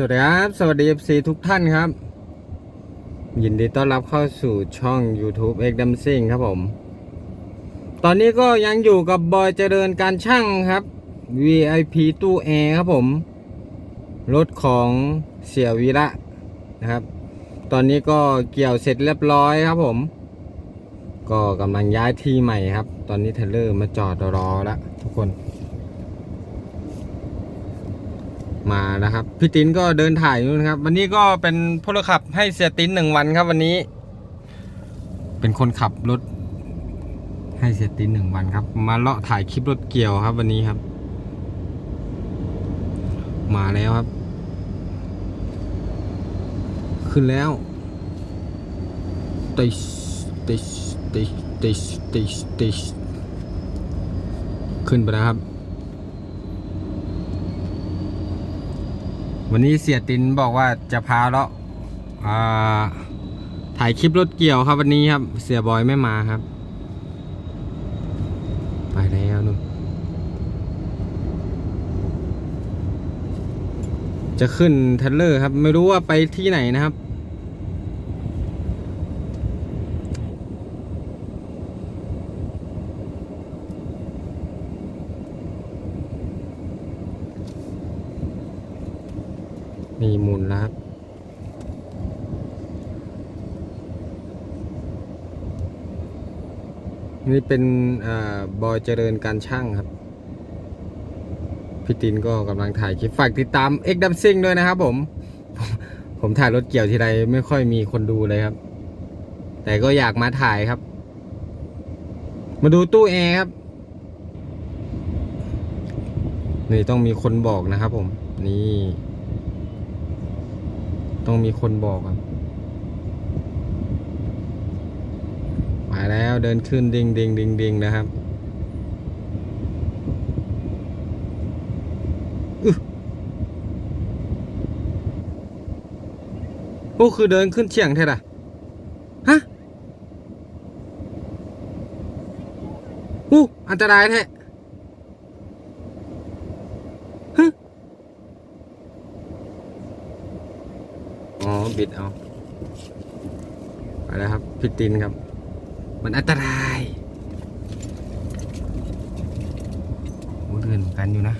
สวัสดีครับ สวัสดี FC ทุกท่านครับ ยินดีต้อนรับเข้าสู่ช่อง YouTube X Dancing ครับผม ตอนนี้ก็ยังอยู่กับบอยเจริญการช่างครับ VIP ตู้แอร์ครับผม รถของเสียวีระนะครับ ตอนนี้ก็เกี่ยวเสร็จเรียบร้อยครับผม ก็กำลังย้ายที่ใหม่ครับ ตอนนี้เทเลอร์มาจอดรอแล้วทุกคน มาแล้วครับพี่ตินก็เดินถ่ายอยู่นะครับ วันนี้ก็เป็นพลขับให้เสียตินหนึ่งวันครับ วันนี้ เป็นคนขับรถ ให้เสียตินหนึ่งวันครับ มาเลาะถ่ายคลิปรถเกี่ยวครับ วันนี้ครับ มาแล้วครับ ขึ้นแล้วติชติชติชติชติชติชขึ้นไปแล้วครับ วันนี้เสียตินบอกว่าจะพาเลาะถ่ายคลิปรถเกี่ยวครับวันนี้ครับ เสียบอยไม่มาครับ ไปแล้วนู่นจะขึ้นเทรเลอร์ครับ ไม่รู้ว่าไปที่ไหนนะครับ มุนแล้วครับนี่เป็นอบอยเจริญการช่างครับ พี่ตินก็กำลังถ่ายคลิปฝากติดตาม X d a m s i n g ด้วยนะครับผม ผมถ่ายรถเกี่ยวทีไรไม่ค่อยมีคนดูเลยครับ แต่ก็อยากมาถ่ายครับ มาดูตู้แอร์ครับ นี่ต้องมีคนบอกนะครับผม นี่ ต้องมีคนบอกครับมาแล้วเดินขึ้นดิงดิงดิงดิงนะครับโอ้คือเดินขึ้นเฉียงแท้ละฮะอู้อันตรายแท้ อ๋อ บิดเอา ไปแล้วครับพิตินครับ มันอันตรายโอ้เดินเหมือนกันอยู่นะ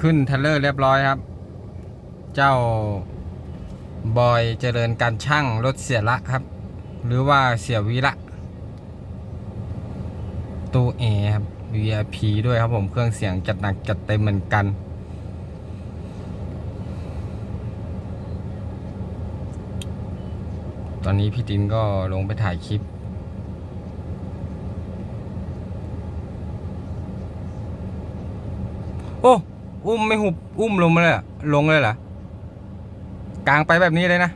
ขึ้นเทรลเลอร์เรียบร้อยครับ เจ้าบอยเจริญการช่างรถเสียละครับ หรือว่าเสียวีละ ตู้แอร์ครับ VIP ด้วยครับผมเครื่องเสียงจัดหนักจัดเต็มเหมือนกัน ตอนนี้พี่ตินก็ลงไปถ่ายคลิปโอ้ อุ้มไม่หุบ อุ้มลงมาเลยลงเลยเหรอกลางไปแบบนี้เลยนะ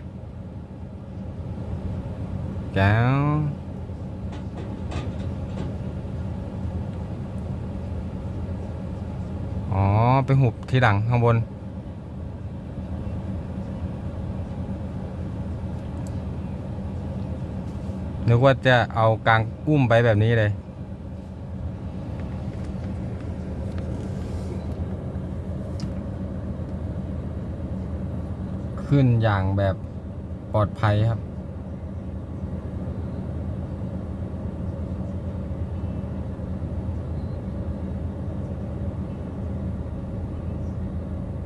แก้ว อ๋อ ไปหุบทีหลังข้างบน นึกว่าจะเอากลางอุ้มไปแบบนี้เลย ขึ้นอย่างแบบปลอดภัยครับ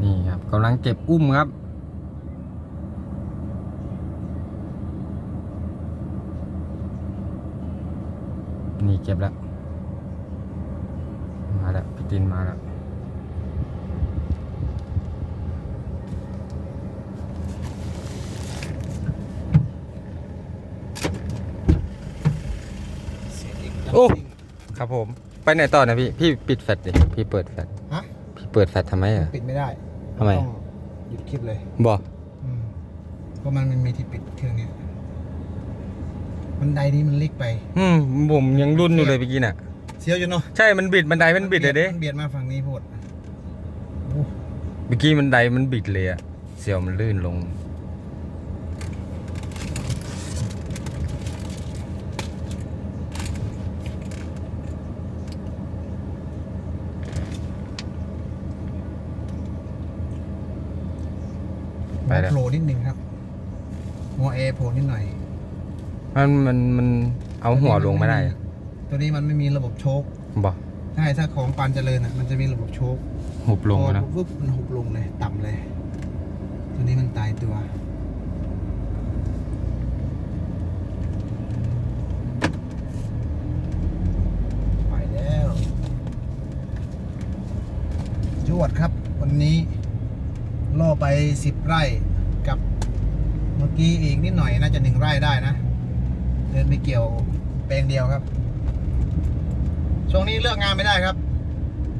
นี่ครับ กำลังเก็บอุ้มครับ นี่เก็บแล้ว มาแล้วพี่ตินมาแล้วโอ้ครับผม ไปไหนต่อนะพี่ พี่ปิดแฟลชดิ พี่เปิดแฟลชฮะ พี่เปิดแฟลชทำไมอะ ปิดไม่ได้ ทำไม ต้องหยุดคลิปเลยบอกอืมเพราะมันมันมีที่ปิดเครื่องเนี้ยบันไดนี้มันเล็กไป อืมผมยังรุ่นอยู่เลยเมื่อกี้น่ะ เสียวอยู่เนาะใช่มันบิดบันไดมันบิดเลยเด้มันเบียดมาฝั่งนี้โพดโอ้เมื่อกี้บันไดมันบิดเลยอะเสียวมันลื่นลง โไปแล้วโผล่นิดนึงครับ หัวเอโผล่นิดหน่อย มันมันมันเอาหัวลงไม่ได้ ตัวนี้มันไม่มีระบบโชคบอกใช่ถ้าของปานเจริญอะมันจะมีระบบโชคหุบลงพอนะปุ๊บมันหุบลงเลย ต่ำเลย ตัวนี้มันตายตัวไปแล้วจวดครับวันนี้ ล่อไปสิบไร่กับเมื่อกี้อีกนิดหน่อยน่าจะหนึ่งไร่ได้นะ เดินไปเกี่ยวแปลงเดียวครับ ช่วงนี้เลือกงานไม่ได้ครับ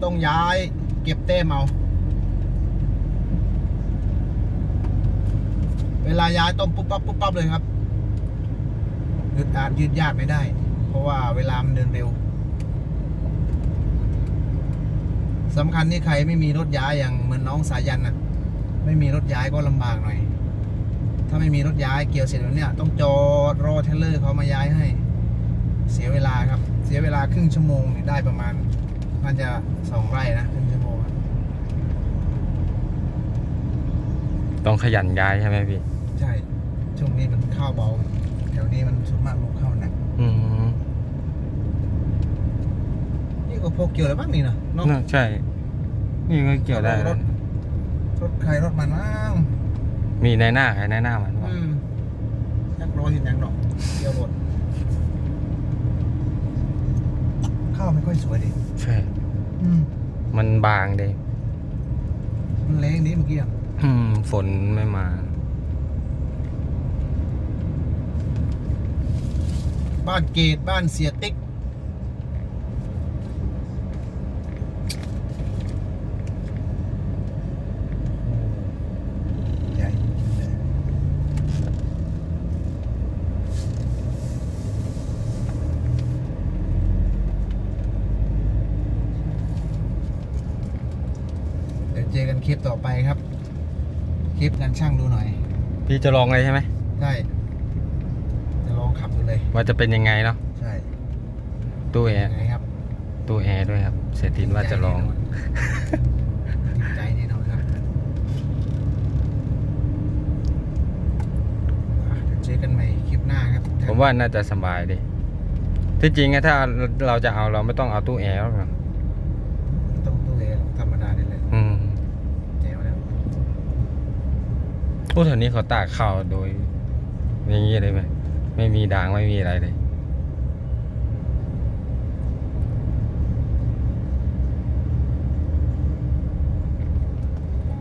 ต้องย้ายเก็บเต้มเอา เวลาย้ายต้องปุ๊บปั๊บปุ๊บปั๊บเลยครับยืดอาดยืดยาดไม่ได้ เพราะว่าเวลามันเดินเร็วสำคัญที่ใครไม่มีรถย้ายอย่างเหมือนน้องสายันน่ะ ไม่มีรถย้ายก็ลำบากหน่อย ถ้าไม่มีรถย้ายเกี่ยวเสร็จแล้วเนี่ย ต้องจอดรอเทรลเลอร์เขามาย้ายให้ เสียเวลาครับ เสียเวลาครึ่งชั่วโมงนี่ได้ประมาณน่าจะสองไร่นะครึ่งชั่วโมงอะต้องขยันย้ายใช่ไหมพี่ ใช่ ช่วงนี้มันข้าวเบาแถวนี้มันส่วนมากลงข้าวหนักอืมนี่ก็พกเกี่ยวอะไรบ้างนี่นะเนาะน่าใช่ นี่ก็เกี่ยวได้รนะถ รถใครรถมันบ้างมีในหน้าใครในหน้ามันวะอืมยักรอเห็นยังดอกเกี่ยวรถข้าวไม่ค่อยสวยดิใช่ อืมมันบางเดยมันแรงดิเมื่อกี้อะอืมฝนไม่มา บ้านเกตบ้านเสียติ๊กใหญ่จริงๆเลยเดี๋ยวเจอกันค ลิปต่อไปครับ คลิปงานช่างดูหน่อย พี่จะลองเลยใช่ไหมใช่จะลองขับดูเลยว่าจะเป็นยังไงเนาะใช่ตู้แอยัร์งไงครับตู้แอร์ด้วยครับเศรษฐินว่าจะลองติดใจแน่นอนครับอะเดี๋ยวเจอกันใหม่คลิปหน้าครับ ผมว่าน่าจะสบายดีที่จริงอะถ้าเราจะเอาเราไม่ต้องเอาตู้แอร์หรอกนะ ต้องตู้เอธรรมดาได้เลย อืม แจ๋วแล้ว ผู้แถวนี้เขาตากข้าวโดยอย่างนี้เลยไหมไม่มีด่างไม่มีอะไรเลย